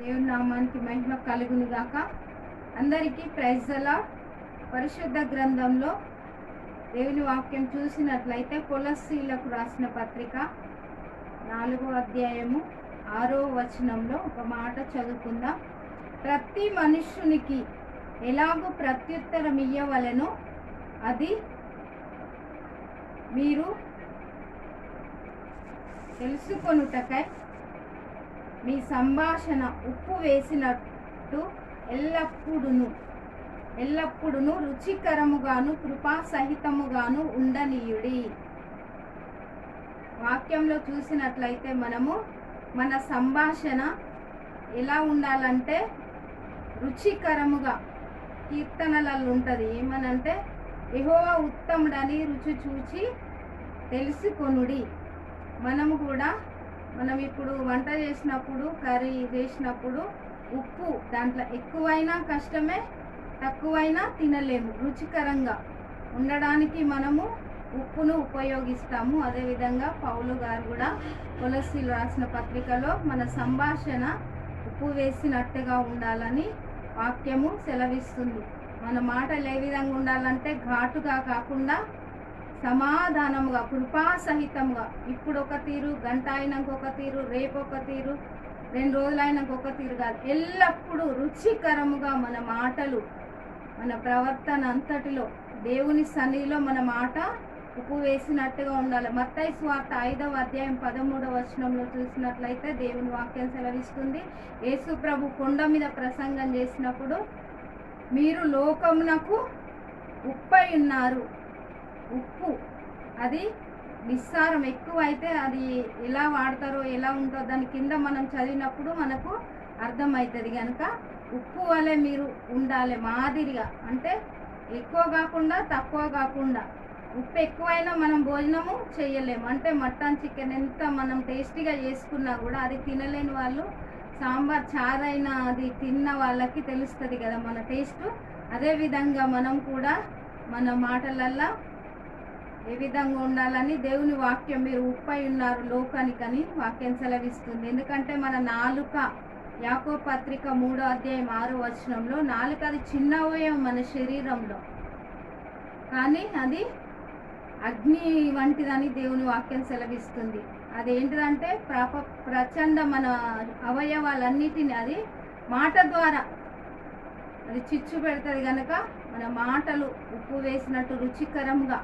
దేవుని నామానికి మహిమ కలుగును గాక. అందరికీ ప్రైజల పరిశుద్ధ గ్రంథంలో దేవుని వాక్యం చూసినట్లయితే కొలస్సీలకు రాసిన పత్రిక నాలుగో అధ్యాయము ఆరో వచనంలో ఒక మాట చదువుకుందాం. ప్రతి మనుష్యునికి ఎలాగో ప్రత్యుత్తరం ఇయ్యవలెనో? అది మీరు తెలుసుకొనుటకై మీ సంభాషణ ఉప్పు వేసినట్టు ఎల్లప్పుడును ఎల్లప్పుడును రుచికరముగాను కృపాసహితముగాను ఉండనీయుడి. వాక్యంలో చూసినట్లయితే మనము మన సంభాషణ ఎలా ఉండాలంటే రుచికరముగా కీర్తనలలో ఉంటుంది ఏమనంటే ఎహోవా ఉత్తముడని రుచి చూచి తెలుసుకొనుడి. మనము కూడా మనం ఇప్పుడు వంట చేసినప్పుడు కర్రీ చేసినప్పుడు ఉప్పు దాంట్లో ఎక్కువైనా కష్టమే తక్కువైనా తినలేము రుచికరంగా ఉండడానికి మనము ఉప్పును ఉపయోగిస్తాము. అదేవిధంగా పౌలు గారు కూడా తులసిలు రాసిన పత్రికలో మన సంభాషణ ఉప్పు వేసినట్టుగా ఉండాలని వాక్యము సెలవిస్తుంది. మన మాటలు ఏ విధంగా ఉండాలంటే ఘాటుగా కాకుండా సమాధానముగా కృపాసహితంగా ఇప్పుడు ఒక తీరు గంట అయినాక ఒక తీరు రేపు ఒక తీరు రెండు రోజులు అయినాక ఒక తీరు కాదు. ఎల్లప్పుడూ రుచికరముగా మన మాటలు మన ప్రవర్తన అంతటిలో దేవుని సన్నిధిలో మన మాట ఉప్పు వేసినట్టుగా ఉండాలి. మత్తయి స్వార్థ ఐదవ అధ్యాయం పదమూడవ వచనంలో చూసినట్లయితే దేవుని వాక్యం సెలవిస్తుంది. యేసు ప్రభు కొండ మీద ప్రసంగం చేసినప్పుడు మీరు లోకమునకు ఉప్పై ఉన్నారు. ఉప్పు. అది నిస్సారం ఎక్కువ అయితే అది ఎలా వాడతారో ఎలా ఉంటుందో దాని కింద మనం చదివినప్పుడు మనకు అర్థమవుతుంది కనుక ఉప్పు వలె మీరు ఉండాలి మాదిరిగా. అంటే ఎక్కువ కాకుండా తక్కువ కాకుండా. ఉప్పు ఎక్కువైనా మనం భోజనము చేయలేము అంటే మటన్ చికెన్ ఎంత మనం టేస్టీగా చేసుకున్నా కూడా అది తినలేని వాళ్ళు సాంబార్ చారైనా అది తిన్న వాళ్ళకి తెలుస్తుంది కదా మన టేస్ట్. అదేవిధంగా మనం కూడా మన మాటలల్లో ఏ విధంగా ఉండాలని దేవుని వాక్యం మీరు ఉప్పై ఉన్నారు లోకానికని వాక్యం సెలవిస్తుంది. ఎందుకంటే మన నాలుక యాకో పత్రిక మూడో అధ్యాయం ఆరు వచనంలో నాలుక అది చిన్న అవయవం మన శరీరంలో. కానీ అది అగ్ని వంటిదని దేవుని వాక్యం సెలవిస్తుంది. అదేంటిదంటే ప్రప ప్రచండ మన అవయవాలన్నిటిని అది మాట ద్వారా అది చిచ్చు పెడుతుంది కనుక మన మాటలు ఉప్పు వేసినట్టు రుచికరంగా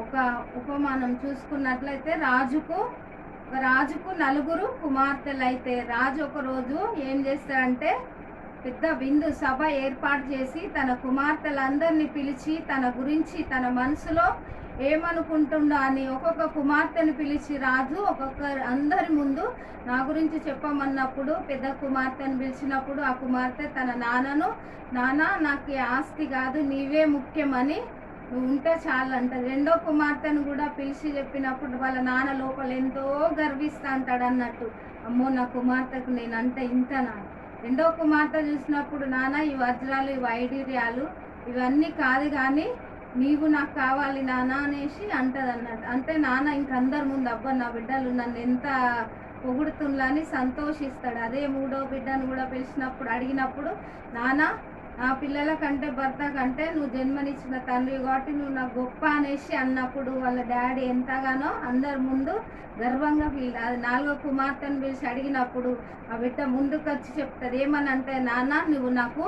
ఒక ఉపమానం చూసుకున్నట్లయితే రాజుకు ఒక రాజుకు నలుగురు కుమార్తెలు అయితే రాజు ఒకరోజు ఏం చేస్తాడంటే పెద్ద విందు సభ ఏర్పాటు చేసి తన కుమార్తెలందరినీ పిలిచి తన గురించి తన మనసులో ఏమనుకుంటుండో అని ఒక్కొక్క కుమార్తెను పిలిచి రాజు ఒక్కొక్క అందరి ముందు నా గురించి చెప్పమన్నప్పుడు పెద్ద కుమార్తెను పిలిచినప్పుడు ఆ కుమార్తె తన నాన్నను నాన్న నాకు ఆస్తి కాదు నీవే ముఖ్యమని నువ్వు ఉంటే చాలు అంట. రెండో కుమార్తెను కూడా పిలిచి చెప్పినప్పుడు వాళ్ళ నాన్న లోపల ఎంతో గర్విస్తా అంటాడు అన్నట్టు. అమ్మో నా కుమార్తెకు నేను అంటే ఇంతనా? రెండో కుమార్తె చూసినప్పుడు నాన్న ఈ వజ్రాలు ఈ వైడూర్యాలు ఇవన్నీ కాదు కానీ నీవు నాకు కావాలి నాన్న అనేసి అంటది అన్నట్టు. అంటే నాన్న ఇంకందరి ముందు అబ్బా నా బిడ్డలు నన్ను ఎంత పొగుడుతుందని సంతోషిస్తాడు. అదే మూడో బిడ్డను కూడా పిలిచినప్పుడు అడిగినప్పుడు నాన్న నా పిల్లల కంటే భర్త కంటే నువ్వు జన్మనిచ్చిన తండ్రి కాబట్టి నువ్వు నాకు గొప్ప అనేసి అన్నప్పుడు వాళ్ళ డాడీ ఎంతగానో అందరి ముందు గర్వంగా ఫీల్ అది నాలుగో కుమార్తెను పిలిచి అడిగినప్పుడు ఆ బిడ్డ ముందుకు వచ్చి చెప్తుంది ఏమనంటే నాన్న నువ్వు నాకు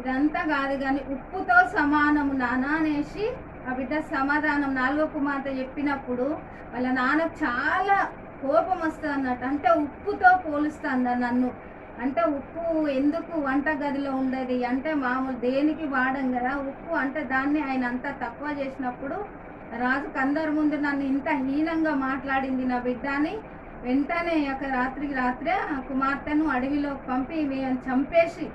ఇదంతా కాదు కానీ ఉప్పుతో సమానము నాన్న అనేసి ఆ బిడ్డ సమాధానం నాలుగో కుమార్తె చెప్పినప్పుడు వాళ్ళ నాన్న చాలా కోపం వస్తుంది అన్నట్టు అంటే ఉప్పుతో పోలుస్తుంది నన్ను? అంటే ఉప్పు ఎందుకు వంట గదిలో ఉండేది? అంటే మామూలు దేనికి వాడం కదా? ఉప్పు అంటే దాన్ని ఆయన అంత తక్కువ చేసినప్పుడు రాజుకు అందరి ముందు నన్ను ఇంత హీనంగా మాట్లాడింది నా బిడ్డ అని వెంటనే ఒక రాత్రికి రాత్రే ఆ కుమార్తెను అడవిలో పంపి మేము చంపేసి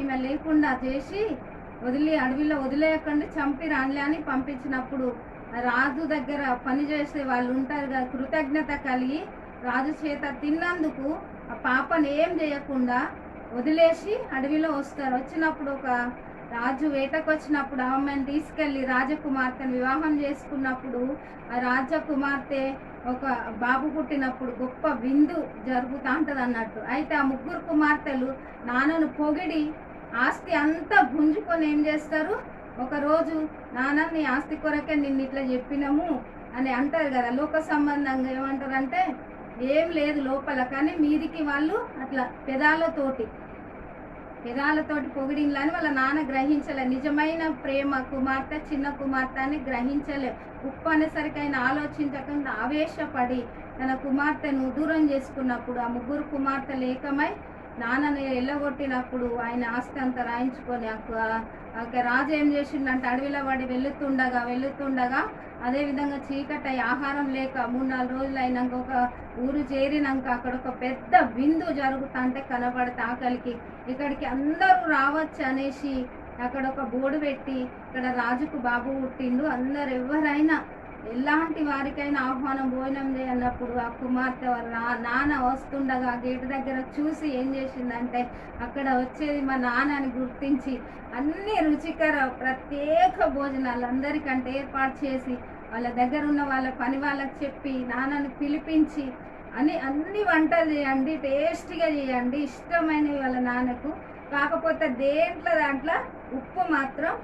ఈమె లేకుండా చేసి వదిలి అడవిలో వదిలేయకుండా చంపి రానిలే అని పంపించినప్పుడు రాజు దగ్గర పని చేసే వాళ్ళు ఉంటారు కదా కృతజ్ఞత కలిగి రాజు చేత తిన్నందుకు ఆ పాపను ఏం చేయకుండా వదిలేసి అడవిలో వస్తారు. వచ్చినప్పుడు ఒక రాజు వేటకు వచ్చినప్పుడు ఆమెను తీసుకెళ్ళి రాజకుమార్తెను వివాహం చేసుకున్నప్పుడు ఆ రాజకుమార్తె ఒక బాబు పుట్టినప్పుడు గొప్ప విందు జరుగుతూ ఉంటుంది అన్నట్టు. అయితే ఆ ముగ్గురు కుమార్తెలు నాన్నను పొగిడి ఆస్తి అంతా గుంజుకొని ఏం చేస్తారు? ఒకరోజు నాన్న నీ ఆస్తి కొరకే నిన్ను ఇట్లా చెప్పినాము అని అంటారు కదా. లోక సంబంధంగా ఏమంటారంటే ఏం లేదు లోపల కానీ మీదికి వాళ్ళు అట్లా పెదాలతోటి పెదాలతోటి పొగిడిన్లని వాళ్ళ నాన్న గ్రహించలే. నిజమైన ప్రేమ కుమార్తె చిన్న కుమార్తె అని గ్రహించలే. ఉప్పు అనేసరికి ఆయన ఆలోచించకుండా ఆవేశపడి తన కుమార్తెను దూరం చేసుకున్నప్పుడు ఆ ముగ్గురు కుమార్తెలు ఏకమై నాన్నని ఎల్లగొట్టినప్పుడు ఆయన ఆస్తి అంతా రాయించుకొని రాజు ఏం చేసిండంటే అడవిలో పడి వెళ్తుండగా వెళ్తుండగా అదే విధంగా చీకటి ఆహారం లేక మూడు నాలుగు రోజులు అయినాక ఒక ఊరు చేరినాక అక్కడ ఒక పెద్ద విందు జరుగుతా అంటే కనబడితే ఆకలికి. ఇక్కడికి అందరూ రావచ్చు అనేసి అక్కడ ఒక బోర్డు పెట్టి ఇక్కడ రాజుకు బాబు పుట్టిండు. అందరు ఎవరైనా ఎలాంటి వారికైనా ఆహ్వానం భోజనం చేయనప్పుడు ఆ కుమార్తె వాళ్ళ నా- నాన్న వస్తుండగా గేటు దగ్గర చూసి ఏం చేసిందంటే అక్కడ వచ్చేది మా నాన్నని గుర్తించి అన్ని రుచికర ప్రత్యేక భోజనాలు అందరికంటే ఏర్పాటు చేసి వాళ్ళ దగ్గర ఉన్న వాళ్ళ పని వాళ్ళకి చెప్పి నాన్నని పిలిపించి అని అన్ని వంటలు చేయండి టేస్టీగా చేయండి ఇష్టమైనవి వాళ్ళ నాన్నకు. కాకపోతే దేంట్లో దాంట్లో ఉప్పు మాత్రం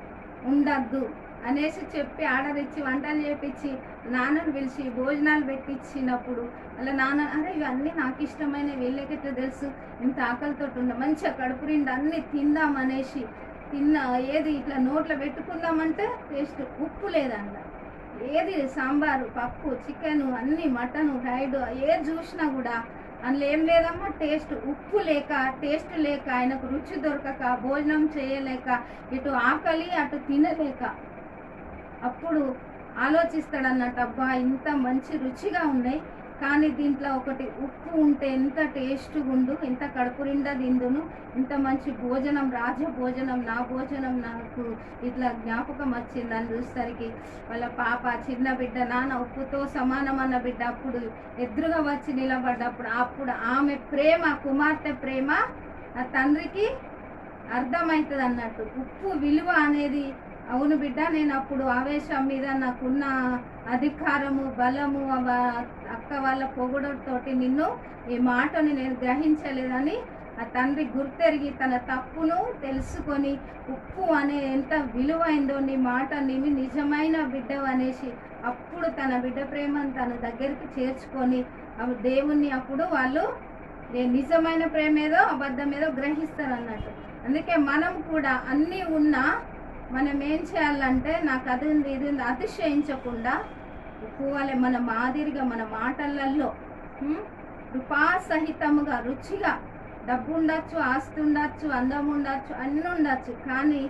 ఉండద్దు. అనేసి చెప్పి ఆర్డర్ ఇచ్చి వంటలు చేపించి నాన్నను పిలిచి భోజనాలు పెట్టించినప్పుడు అలా నాన్న అరే ఇవన్నీ నాకు ఇష్టమైన వీళ్ళకెట్లా తెలుసు? ఇంత ఆకలితో ఉండ మంచిగా కడుపు నిండా అన్ని తిందాం అనేసి తిన్న ఏది ఇట్లా నోట్లో పెట్టుకుందామంటే టేస్ట్ ఉప్పు లేదంట. ఏది సాంబారు పప్పు చికెన్ అన్ని మటన్ ఫ్రైడ్ ఏది చూసినా కూడా అందులో ఏం లేదమ్మా టేస్ట్ ఉప్పు లేక టేస్ట్ లేక ఆయనకు రుచి దొరకక భోజనం చేయలేక ఇటు ఆకలి అటు తినలేక. అప్పుడు ఆలోచిస్తాడు అన్నట్టు అబ్బా ఇంత మంచి రుచిగా ఉన్నాయి కానీ దీంట్లో ఒకటి ఉప్పు ఉంటే ఎంత టేస్ట్ ఉండు ఎంత కడుపు నిండా తిందును ఇంత మంచి భోజనం రాజ భోజనం నా భోజనం నాకు ఇట్లా జ్ఞాపకం వచ్చింది అని చూసరికి వాళ్ళ పాప చిన్న బిడ్డ నాన్న ఉప్పుతో సమానం అన్న బిడ్డ అప్పుడు ఎదురుగా వచ్చి నిలబడ్డప్పుడు అప్పుడు ఆమె ప్రేమ కుమార్తె ప్రేమ ఆ తండ్రికి అర్థమవుతుంది అన్నట్టు ఉప్పు విలువ అనేది అవును బిడ్డ నేను అప్పుడు ఆవేశం మీద నాకున్న అధికారము బలము అక్క వాళ్ళ పొగడుతోటి నిన్ను ఈ మాటని నేను గ్రహించలేదని ఆ తండ్రి గుర్తెరిగి తన తప్పును తెలుసుకొని ఉప్పు అనే ఎంత విలువైందో నీ మాట నీవి నిజమైన బిడ్డ అనేసి అప్పుడు తన బిడ్డ ప్రేమను తన దగ్గరికి చేర్చుకొని దేవుణ్ణి అప్పుడు వాళ్ళు నిజమైన ప్రేమ ఏదో అబద్ధం ఏదో గ్రహిస్తారు అన్నట్టు అందుకే మనం కూడా అన్నీ ఉన్నా మనం ఏం చేయాలంటే నాకు అది ఉంది ఇది ఉంది అతిశయించకుండా పోవాలి మన మాదిరిగా మన మాటలలో ఉం? రుచిగా డబ్బు ఉండొచ్చు ఆస్తి ఉండొచ్చు అందం ఉండొచ్చు అన్నీ ఉండొచ్చు కానీ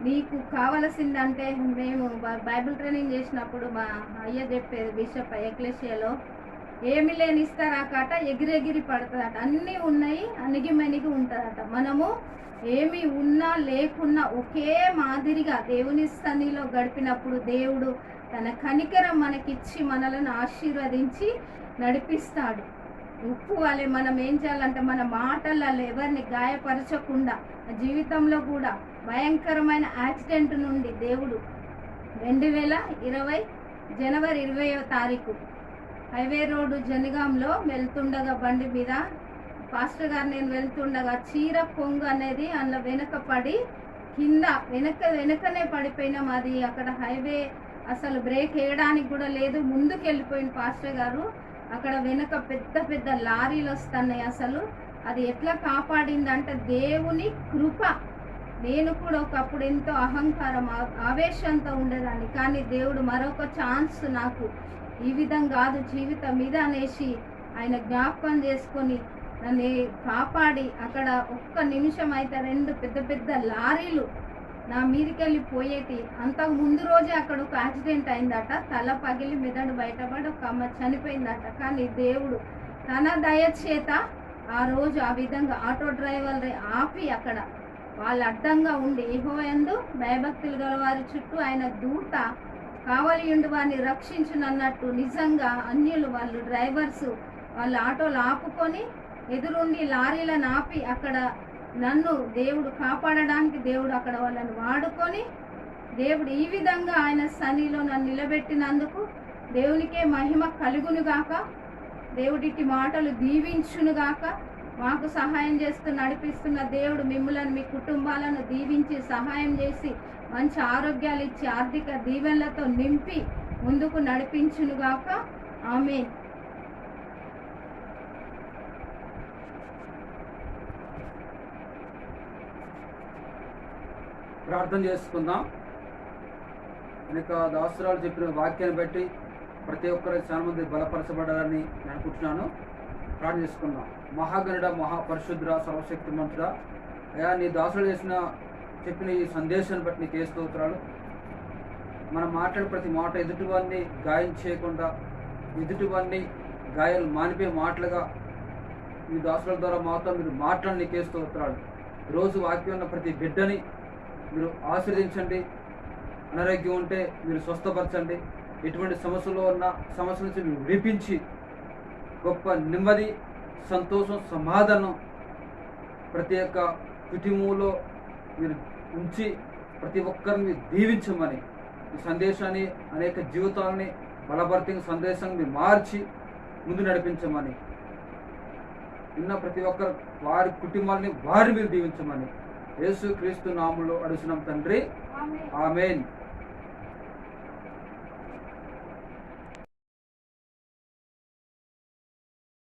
నీకు కావలసిందంటే మేము బైబిల్ ట్రైనింగ్ చేసినప్పుడు మా అయ్య చెప్పేది బిషప్ ఎక్లేషియాలో ఏమి లేని ఇస్తారా కాట ఎగిరెగిరి పడుతుందట. అన్నీ ఉన్నాయి అణిగి మణిగి ఉంటుందట. మనము ఏమి ఉన్నా లేకున్నా ఒకే మాదిరిగా దేవుని సన్నిలో గడిపినప్పుడు దేవుడు తన కనికరం మనకిచ్చి మనలను ఆశీర్వదించి నడిపిస్తాడు. ఉప్పు వలె మనం ఏం చేయాలంటే మన మాటలలో ఎవరిని గాయపరచకుండా జీవితంలో కూడా భయంకరమైన యాక్సిడెంట్ నుండి దేవుడు రెండు వేల ఇరవై జనవరి ఇరవయో తారీఖు హైవే రోడ్డు జనగాంలో వెళ్తుండగా బండి మీద పాస్టర్ గారు నేను వెళ్తుండగా చీర కొంగు అనేది అందులో వెనక పడి కింద వెనక వెనకనే పడిపోయినాం అది అక్కడ హైవే అసలు బ్రేక్ వేయడానికి కూడా లేదు. ముందుకు వెళ్ళిపోయిన పాస్టర్ గారు. అక్కడ వెనక పెద్ద పెద్ద లారీలు వస్తున్నాయి అసలు. అది ఎట్లా కాపాడిందంటే దేవుని కృప. నేను కూడా ఒకప్పుడు ఎంతో అహంకారం ఆవేశంతో ఉండేదాన్ని. కానీ దేవుడు మరొక ఛాన్స్ నాకు. ఈ విధం కాదు జీవితం మీద అనేసి ఆయన జ్ఞాపకం చేసుకొని నన్ను కాపాడి అక్కడ ఒక్క నిమిషం అయితే రెండు పెద్ద పెద్ద లారీలు నా మీదకెళ్ళి పోయేటి. అంతకు ముందు రోజే అక్కడ ఒక యాక్సిడెంట్ అయిందట. తల పగిలి మెదడు బయటపడి ఒక అమ్మ చనిపోయిందట. కానీ దేవుడు తన దయచేత ఆ రోజు ఆ విధంగా ఆటో డ్రైవర్ ఆపి అక్కడ వాళ్ళు అడ్డంగా ఉండి ఏహోయందు భయభక్తులు గల వారి చుట్టూ ఆయన దూత కావలి ఉండి వారిని రక్షించునన్నట్టు నిజంగా అన్యులు వాళ్ళు డ్రైవర్స్ వాళ్ళు ఆటోలు ఆపుకొని ఎదురుండి లారీలను ఆపి అక్కడ నన్ను దేవుడు కాపాడడానికి దేవుడు అక్కడ వాళ్ళని వాడుకొని దేవుడు ఈ విధంగా ఆయన సన్నిలో నన్ను నిలబెట్టినందుకు దేవునికే మహిమ కలుగునుగాక దేవుడిటి మాటలు దీవించునుగాక మాకు సహాయం చేస్తూ నడిపిస్తున్న దేవుడు మిమ్మల్ని మీ కుటుంబాలను దీవించి సహాయం చేసి మంచి ఆరోగ్యాలు ఇచ్చి ఆర్థిక దీవెనలతో నింపి ముందుకు నడిపించునుగాక ఆమె ప్రార్థన చేసుకుందాం. అనేక దాసురాలు చెప్పిన వాక్యాన్ని బట్టి ప్రతి ఒక్కరు చాలా మంది బలపరచబడాలని నేను అనుకుంటున్నాను. ప్రార్థన చేసుకుందాం. మహాగణుడ మహాపరిశుద్ధుడ సర్వశక్తి మంతుడ అయా నీ దాసులు చేసిన చెప్పిన ఈ సందేశాన్ని బట్టి నీకు ఏ స్తోత్రాలు. మనం మాట్లాడే ప్రతి మాట ఎదుటివారిని గాయం చేయకుండా ఎదుటివారిని గాయాలు మానిపోయే మాటలుగా మీ దాసుల ద్వారా మాతో మీరు మాట్లాడి నీకే స్తోత్రాలు. రోజు వాక్యం ఉన్న ప్రతి బిడ్డని మీరు ఆశీర్దించండి. అనారోగ్యం ఉంటే మీరు స్వస్థపరచండి. ఎటువంటి సమస్యలో ఉన్న సమస్యల నుంచి మీరు విడిపించి గొప్ప నెమ్మది సంతోషం సమాధానం ప్రతి ఒక్క కుటుంబంలో మీరు ఉంచి ప్రతి ఒక్కరిని దీవించమని ఈ సందేశాన్ని అనేక జీవితాలని బలభర్తింగ్ సందేశాన్ని మీరు మార్చి ముందు నడిపించమని ఉన్న ప్రతి ఒక్కరు వారి కుటుంబాలని వారి మీరు దీవించమని యేసు క్రీస్తు నామంలో అడుగుతున్నాం తండ్రి. ఆమె ఆమెన్.